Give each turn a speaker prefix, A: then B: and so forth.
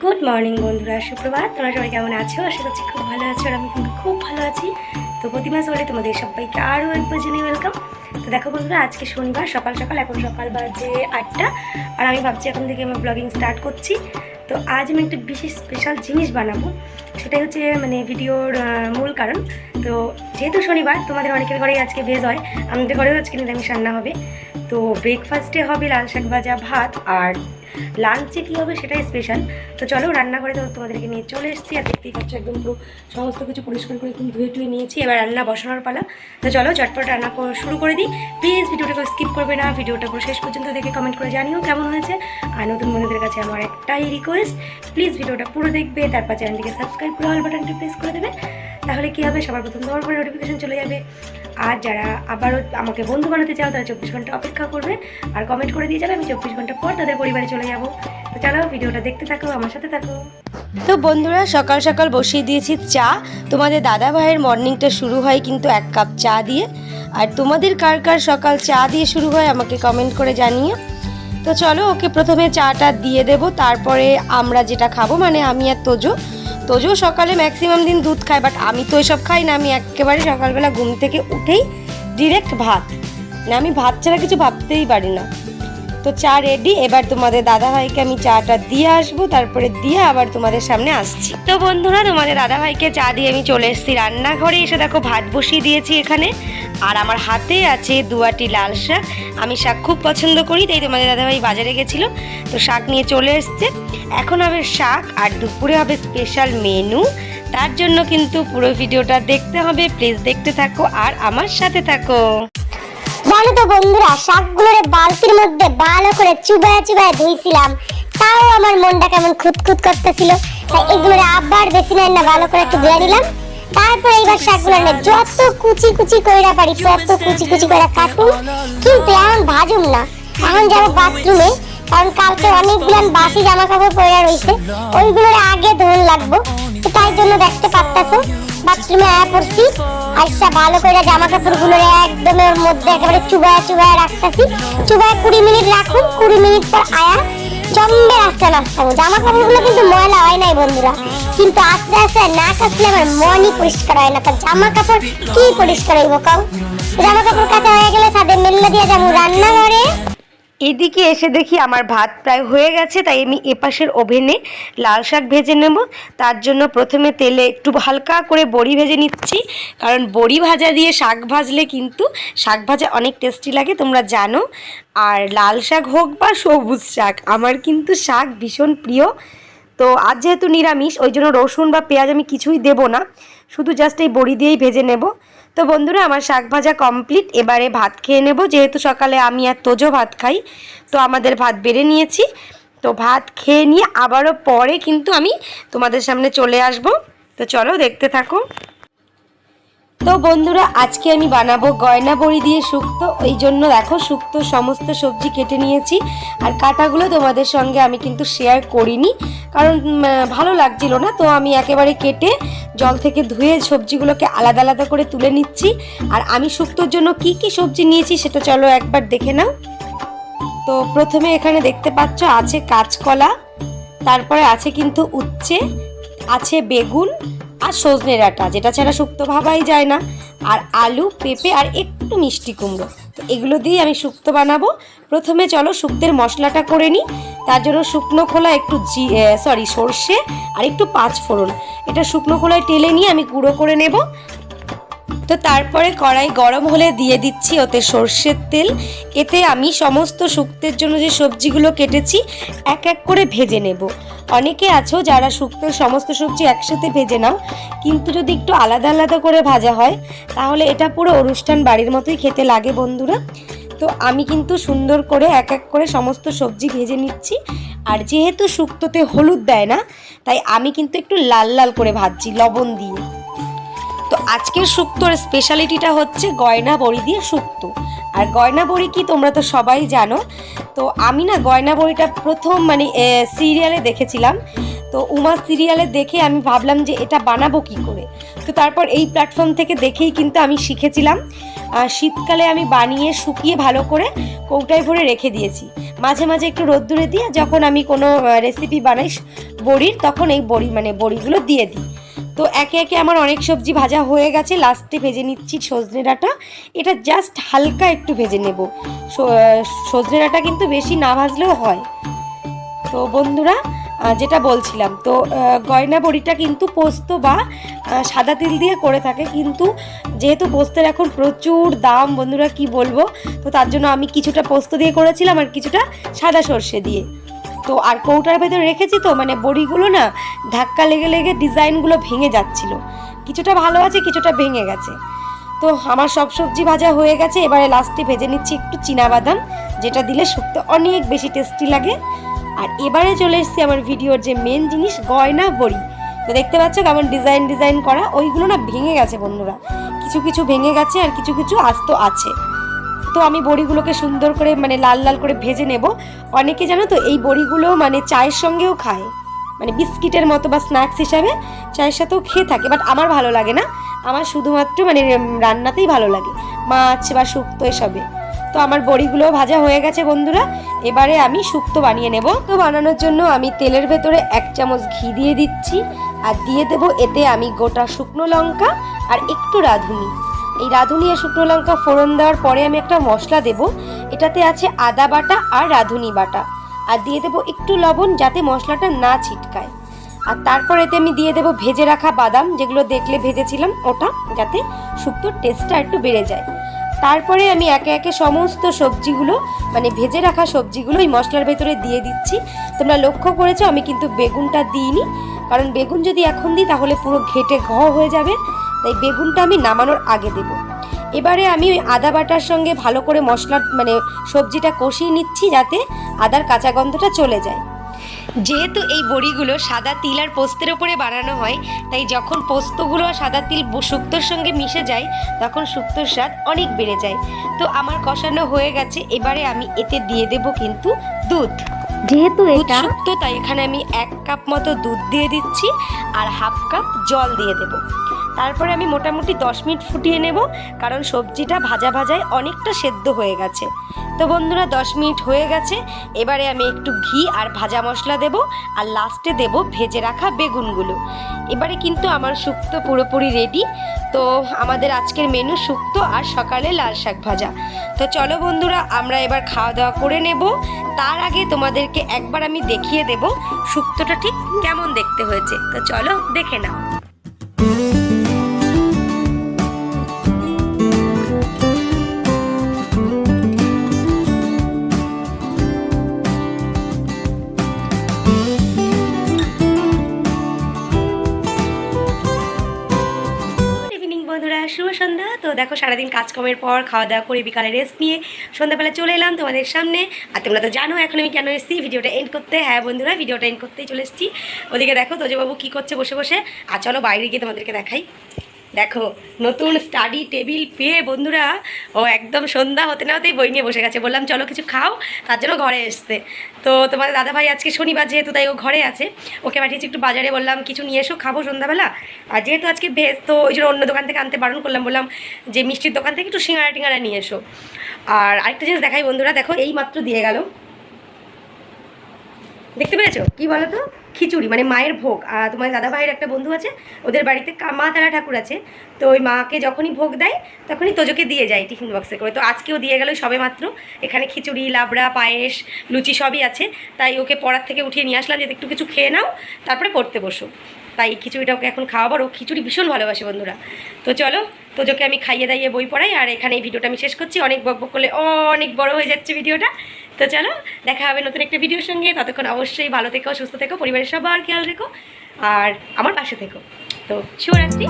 A: Good morning বন্ধুরা। সুপ্রভাত। তোমরা সবাই কেমন আছো? আশা করছি খুব ভালো আছো আর আমি কিন্তু খুব ভালো আছি। তো প্রতিমা বলে তোমাদের সবাইকে আরও একবার জানিয়ে ওয়েলকাম তো দেখো বন্ধুরা, আজকে শনিবার, সকাল সকাল, এখন সকাল বাজে আটটা। আর আমি ভাবছি এখন থেকে আমি ব্লগিং স্টার্ট করছি। তো আজ আমি একটা বিশেষ স্পেশাল জিনিস বানাবো। সেটাই হচ্ছে মানে ভিডিওর মূল কারণ। তো যেহেতু শনিবার, তোমাদের অনেকের ঘরেই আজকে ভেজ হয়। আমাদের ঘরেও আজকে নিরামিষ রান্না হবে। তো ব্রেকফাস্টে হবে লাল শাক ভাজা ভাত আর লাঞ্চে কী হবে সেটাই স্পেশাল তো চলো রান্না করে তো তোমাদেরকে নিয়ে চলে এসেছি আর দেখতেই পাচ্ছ একদম পুরো সমস্ত কিছু পরিষ্কার করে একদম ধুয়ে টুয়ে নিয়েছি। এবার রান্না বসানোর পালা। তো চলো চটপট রান্না শুরু করে দিই। প্লিজ ভিডিওটাকে স্কিপ করবে না, ভিডিওটা শেষ পর্যন্ত দেখে কমেন্ট করে জানিও কেমন হয়েছে। আর নতুন বন্ধুদের কাছে আমার একটাই রিকোয়েস্ট প্লিজ ভিডিওটা পুরো দেখবে, তারপর চ্যানেলটিকে সাবস্ক্রাইব করে অল বাটনটি প্রেস করে দেবে। তাহলে কী হবে? সবার প্রথম তোমার পরে নোটিফিকেশন চলে যাবে। আর যারা আবারও আমাকে বন্ধু বানাতে চাও, তারা চব্বিশ ঘণ্টা অপেক্ষা করবে আর কমেন্ট করে দিয়ে যাবে, আমি চব্বিশ ঘণ্টা পর তাদের পরিবারে চলে যাব। তো চলো, ভিডিওটা দেখতে থাকো, আমার সাথে থাকো।
B: তো বন্ধুরা, সকাল সকাল বসিয়ে দিয়েছি চা। তোমাদের দাদা ভাইয়ের মর্নিংটা শুরু হয় কিন্তু এক কাপ চা দিয়ে। আর তোমাদের কার কার সকাল চা দিয়ে শুরু হয় আমাকে কমেন্ট করে জানিয়ে তো চলো, ওকে প্রথমে চাটা দিয়ে দেব, তারপরে আমরা যেটা খাব মানে আমি আর তোজো। তোজো সকালে ম্যাক্সিমাম দিন দুধ খায় বাট আমি তো এসব খাই না, আমি একেবারে সকালবেলা ঘুম থেকে উঠেই ডিরেক্ট ভাত। না, আমি ভাত ছাড়া কিছু ভাবতেই পারি না। তো চা রেডি এবার তোমাদের দাদা ভাইকে আমি চাটা দিয়ে আসব, তারপরে দিয়ে আবার তোমাদের সামনে আসছি। তো বন্ধুরা, তোমাদের দাদা ভাইকে চা দিয়ে আমি চলে এসেছি রান্নাঘরে, এসে দেখো ভাত বসিয়ে দিয়েছি এখানে। আর আমার হাতে আছে দুয়াটি লাল শাক, আমি শাক খুব পছন্দ করি, তাই তোমাদের দাদা ভাই বাজারে গেছিল। তো শাক নিয়ে চলে এসছে। এখন হবে শাক, আর দুপুরে হবে স্পেশাল মেনু তার জন্য কিন্তু পুরো ভিডিওটা দেখতে হবে প্লিজ দেখতে থাকো, আর আমার সাথে থাকো।
C: জানো তো বন্ধুরা, শাকগুলোর বালতির মধ্যে ভালো করে চুবায়া চুবায়া ধুইছিলাম। তাও আমার মনটা কেমন খুঁতখুত করতেছিল। তাই এগুলো আবার বেশি না না, ভালো করে একটু ধুয়ে নিলাম। তারপর এইবার শাকগুলো যত কুচি কুচি কইরা পারি, তত কুচি কুচি কইরা কাটুন। কিন্তু এখন ভাজুম না। এখন যাব বাথরুমে, কারণ কালকে অনেকগুলো বাসি জামা কাপড় পরে রয়েছে ওইগুলোর আগে ধোন লাগবো। তাই জন্য দেখতে পারতাছো। বাথরুমে আয়া পড়ছি। আইসা ভালো করে জামা কাপড়গুলো একদম ওর মধ্যে একেবারে চুবায়া চুবায়া রাখতেছি। চুবায়া কুড়ি মিনিট রাখুন, কুড়ি মিনিট পর আয়া জম্বে আস্তে নাস্তা জামা কাপড়গুলো কিন্তু ময়লা হয় নাই বন্ধুরা। কিন্তু আস্তে আস্তে না কাচলে আমার মনই পরিষ্কার হয় না। তার জামা কাপড় কি পরিষ্কার হইব কাউ জামা কাপড় কাচা হয়ে গেলে তাদের মেল্লা দিয়ে যাব রান্নাঘরে।
B: এদিকে এসে দেখি আমার ভাত প্রায় হয়ে গেছে, তাই আমি এপাশের ওভেনে লাল শাক ভেজে নেব। তার জন্য প্রথমে তেলে একটু হালকা করে বড়ি ভেজে নিচ্ছি, কারণ বড়ি ভাজা দিয়ে শাক ভাজলে কিন্তু শাক ভাজা অনেক টেস্টি লাগে, তোমরা জানো। আর লাল শাক হোক বা সবুজ শাক, আমার কিন্তু শাক ভীষণ প্রিয়। তো আজ যেহেতু নিরামিষ, ওই জন্য রসুন বা পেঁয়াজ আমি কিছুই দেব না, শুধু জাস্ট এই বড়ি দিয়েই ভেজে নেব। তো বন্ধুরা, আমার শাক ভাজা কমপ্লিট এবারে ভাত খেয়ে নেব। যেহেতু সকালে আমি আর তোজো ভাত খাই, তো আমাদের ভাত বেড়ে নিয়েছি। তো ভাত খেয়ে নিয়ে আবারও পরে কিন্তু আমি তোমাদের সামনে চলে আসব। তো চলো দেখতে থাকো। তো বন্ধুরা, আজকে আমি বানাবো গয়না বড়ি দিয়ে শুক্তো ওই জন্য দেখো শুক্তো সমস্ত সবজি কেটে নিয়েছি। আর কাটাগুলো তোমাদের সঙ্গে আমি কিন্তু শেয়ার করিনি, কারণ ভালো লাগছিল না। তো আমি একেবারে কেটে জল থেকে ধুয়ে সবজিগুলোকে আলাদা আলাদা করে তুলে নিচ্ছি। আর আমি শুক্তোর জন্য কি কি সবজি নিয়েছি সেটা চলো একবার দেখে নাও। তো প্রথমে এখানে দেখতে পাচ্ছ আছে কাঁচকলা, তারপরে আছে কিন্তু উচ্ছে আছে বেগুন আর সজনে ডাঁটা, যেটা ছাড়া শুক্তো ভাবাই যায় না। আর আলু, পেঁপে আর একটু মিষ্টি কুমড়ো। তো এগুলো দিয়ে আমি শুক্তো বানাবো। প্রথমে চলো শুক্তের মশলাটা করে নিই। তার জন্য শুকনো খোলা একটু জি সরি সর্ষে আর একটু পাঁচ ফোড়ন এটা শুকনো খোলায় টেলে নিয়ে আমি গুঁড়ো করে নেব। তো তারপরে কড়াই গরম হলে দিয়ে দিচ্ছি ওতে সর্ষের তেল। এতে আমি সমস্ত শুক্তের জন্য যে সবজিগুলো কেটেছি, এক এক করে ভেজে নেব। অনেকে আছো যারা শুক্তোর সমস্ত সবজি একসাথে ভেজে নাও, কিন্তু যদি একটু আলাদা আলাদা করে ভাজা হয়, তাহলে এটা পুরো অনুষ্ঠান বাড়ির মতোই খেতে লাগে বন্ধুরা। তো আমি কিন্তু সুন্দর করে এক এক করে সমস্ত সবজি ভেজে নিচ্ছি। আর যেহেতু শুক্তোতে হলুদ দেয় না, তাই আমি কিন্তু একটু লাল লাল করে ভাজছি, লবণ দিয়ে। আজকের শুক্তোর স্পেশালিটিটা হচ্ছে গয়না বড়ি দিয়ে শুক্তো। আর গয়না বড়ি কি তোমরা তো সবাই জানো? তো আমি না গয়না বড়িটা প্রথম মানে সিরিয়ালে দেখেছিলাম। তো উমা সিরিয়ালে দেখে আমি ভাবলাম যে এটা বানাবো কি করে? তো তারপর এই প্ল্যাটফর্ম থেকে দেখেই কিন্তু আমি শিখেছিলাম। শীতকালে আমি বানিয়ে, শুকিয়ে ভালো করে কৌটায় ভরে রেখে দিয়েছি। মাঝে মাঝে একটু রোদ্দুরে দিয়ে যখন আমি কোনো রেসিপি বানাই, বড়ির, তখন এই বড়ি মানে বড়িগুলো দিয়ে দিই। তো একে একে আমার অনেক সবজি ভাজা হয়ে গেছে। লাস্টে ভেজে নিচ্ছি সজনে ডাঁটা। এটা জাস্ট হালকা একটু ভেজে নেব। সজনে ডাঁটা কিন্তু বেশি না ভাজলেও হয়। তো বন্ধুরা যেটা বলছিলাম, তো গয়না বড়িটা কিন্তু পোস্ত বা সাদা তিল দিয়ে করে থাকে। কিন্তু যেহেতু পোস্তের এখন প্রচুর দাম, বন্ধুরা কি বলব? তো তার জন্য আমি কিছুটা পোস্ত দিয়ে করেছিলাম আর কিছুটা সাদা সর্ষে দিয়ে। তো আর কৌটার ভেতরে রেখেছি তো মানে বড়িগুলো না ধাক্কা লেগে লেগে ডিজাইনগুলো ভেঙে যাচ্ছিল। কিছুটা ভালো আছে, কিছুটা ভেঙে গেছে। তো আমার সব সবজি ভাজা হয়ে গেছে, এবারে লাস্টে ভেজে নিচ্ছি একটু বাদাম, যেটা দিলে শুক্তো অনেক বেশি টেস্টি লাগে। আর এবারে চলে এসেছি আমার ভিডিওর যে মেন জিনিস, গয়না, বড়ি। তো দেখতে পাচ্ছ কেমন ডিজাইন ডিজাইন করা, ওইগুলো না ভেঙে গেছে বন্ধুরা। কিছু কিছু ভেঙে গেছে আর কিছু কিছু আস্ত আছে। তো আমি বড়িগুলোকে সুন্দর করে মানে লাল লাল করে ভেজে নেব। অনেকে জানো তো, এই বড়িগুলো মানে চায়ের সঙ্গেও খায়। মানে বিস্কিটের মতো বা স্ন্যাক্স হিসাবে চায়ের সাথেও খেয়ে থাকে, বাট আমার ভালো লাগে না। আমার শুধুমাত্র মানে রান্নাতেই ভালো লাগে, মাছ বা শুক্তো এসবে। তো আমার বড়িগুলো ভাজা হয়ে গেছে বন্ধুরা, এবারে আমি শুক্তো বানিয়ে নেব। তো বানানোর জন্য আমি তেলের ভেতরে এক চামচ ঘি দিয়ে দিচ্ছি, আর দিয়ে দেব এতে আমি গোটা শুকনো লঙ্কা আর একটু রাঁধুনি। এই রাঁধুনি আর শুকনো লঙ্কা ফোড়ন দেওয়ার পরে আমি একটা মশলা দেব। এটাতে আছে আদা বাটা আর রাঁধুনি বাটা। আর দিয়ে দেবো একটু লবণ যাতে মশলাটা না ছিটকায়। আর তারপর এতে আমি দিয়ে দেবো ভেজে রাখা বাদাম, যেগুলো দেখলে ভেজেছিলাম ওটা, যাতে শুক্তোর টেস্টটা একটু বেড়ে যায়। তারপরে আমি একে একে সমস্ত সবজিগুলো মানে ভেজে রাখা সবজিগুলো এই মশলার ভেতরে দিয়ে দিচ্ছি। তোমরা লক্ষ্য করেছ আমি কিন্তু বেগুনটা দিইনি। কারণ বেগুন যদি এখন দিই তাহলে পুরো ঘেটে ঘ হয়ে যাবে। তাই বেগুনটা আমি নামানোর আগে দেব। এবারে আমি ওই আদা বাটার সঙ্গে ভালো করে মশলা মানে সবজিটা কষিয়ে নিচ্ছি যাতে আদার কাঁচা গন্ধটা চলে যায়। যেহেতু এই বড়িগুলো সাদা তিল আর পোস্তের ওপরে বানানো হয়, তাই যখন পোস্তগুলো আর সাদা তিল শুক্তোর সঙ্গে মিশে যায়, তখন শুক্তোর স্বাদ অনেক বেড়ে যায়। তো আমার কষানো হয়ে গেছে, এবারে আমি এতে দিয়ে দেব কিন্তু দুধ।
C: যেহেতু
B: এটা সুক্ত তাই এখানে আমি এক কাপ মতো দুধ দিয়ে দিচ্ছি আর হাফ কাপ জল দিয়ে দেব। তারপরে আমি মোটামুটি দশ মিনিট ফুটিয়ে নেব, কারণ সবজিটা ভাজা ভাজায় অনেকটা সেদ্ধ হয়ে গেছে। তো বন্ধুরা, দশ মিনিট হয়ে গেছে। এবারে আমি একটু ঘি আর ভাজা মশলা দেব, আর লাস্টে দেব ভেজে রাখা বেগুনগুলো। এবারে কিন্তু আমার শুক্তো পুরোপুরি রেডি তো আমাদের আজকের মেনু শুক্তো আর সকালে লাল শাক ভাজা। তো চলো বন্ধুরা, আমরা এবার খাওয়া দাওয়া করে নেব। তার আগে তোমাদেরকে একবার আমি দেখিয়ে দেব শুক্তোটা ঠিক কেমন দেখতে হয়েছে। তো চলো দেখে নাও।
A: শুভ সন্ধ্যা। তো দেখো সারাদিন কাজকর্মের পর খাওয়া দাওয়া করে বিকালে রেস্ট নিয়ে সন্ধ্যাবেলা চলে এলাম তোমাদের সামনে। আর তোমরা তো জানো, এখন আমি কেন এসেছি? ভিডিওটা এন্ড করতে। হ্যাঁ বন্ধুরা, ভিডিওটা এন্ড করতেই চলে এসেছি। ওদিকে দেখো তোজবাবু কী করছে বসে বসে। আর চলো বাইরে গিয়ে তোমাদেরকে দেখাই। দেখো, নতুন স্টাডি টেবিল পেয়ে বন্ধুরা, ও একদম সন্ধ্যা হতে না হতেই বই নিয়ে বসে গেছে। বললাম, চলো কিছু খাও। তার জন্য ঘরে এসছে। তো তোমাদের দাদাভাই আজকে শনিবার যেহেতু, তাই ও ঘরে আছে। ওকে পাঠিয়েছি একটু বাজারে, বললাম, কিছু নিয়ে এসো, খাব সন্ধ্যাবেলা। আর যেহেতু আজকে ভেজ, তো ওই জন্য অন্য দোকান থেকে আনতে বারণ করলাম। বললাম, যে মিষ্টির দোকান থেকে একটু সিঙ্গারা টিঙ্গারা নিয়ে এসো। আর আরেকটা জিনিস দেখাই বন্ধুরা, দেখো, এই মাত্র দিয়ে গেল। দেখতে পেয়েছ কি বলো তো খিচুড়ি মানে মায়ের ভোগ। আর তোমার দাদা ভাইয়ের একটা বন্ধু আছে, ওদের বাড়িতে মা তারা ঠাকুর আছে। তো ওই মাকে যখনই ভোগ দেয়, তখনই তোজোকে দিয়ে যায় টিফিন বক্সে করে। তো আজকেও দিয়ে গেল সবে মাত্র। এখানে খিচুড়ি, লাবড়া, পায়েস, লুচি সবই আছে। তাই ওকে পড়ার থেকে উঠিয়ে নিয়ে আসলাম যে, একটু কিছু খেয়ে নাও, তারপরে পড়তে বসো। তাই খিচুড়িটা ওকে এখন খাওয়াবার ও খিচুড়ি ভীষণ ভালোবাসে বন্ধুরা। তো চলো, তোজোকে আমি খাইয়ে দাইয়ে বই পড়াই। আর এখানে এই ভিডিওটা আমি শেষ করছি। অনেক বক বক করলে অনেক বড় হয়ে যাচ্ছে ভিডিওটা। তো চলো, দেখা হবে নতুন একটা ভিডিওর সঙ্গে। ততক্ষণ অবশ্যই ভালো থেকো, সুস্থ থেকো, পরিবারের সবার খেয়াল রেখো, আর আমার পাশে থেকো। তো শুভরাত্রি।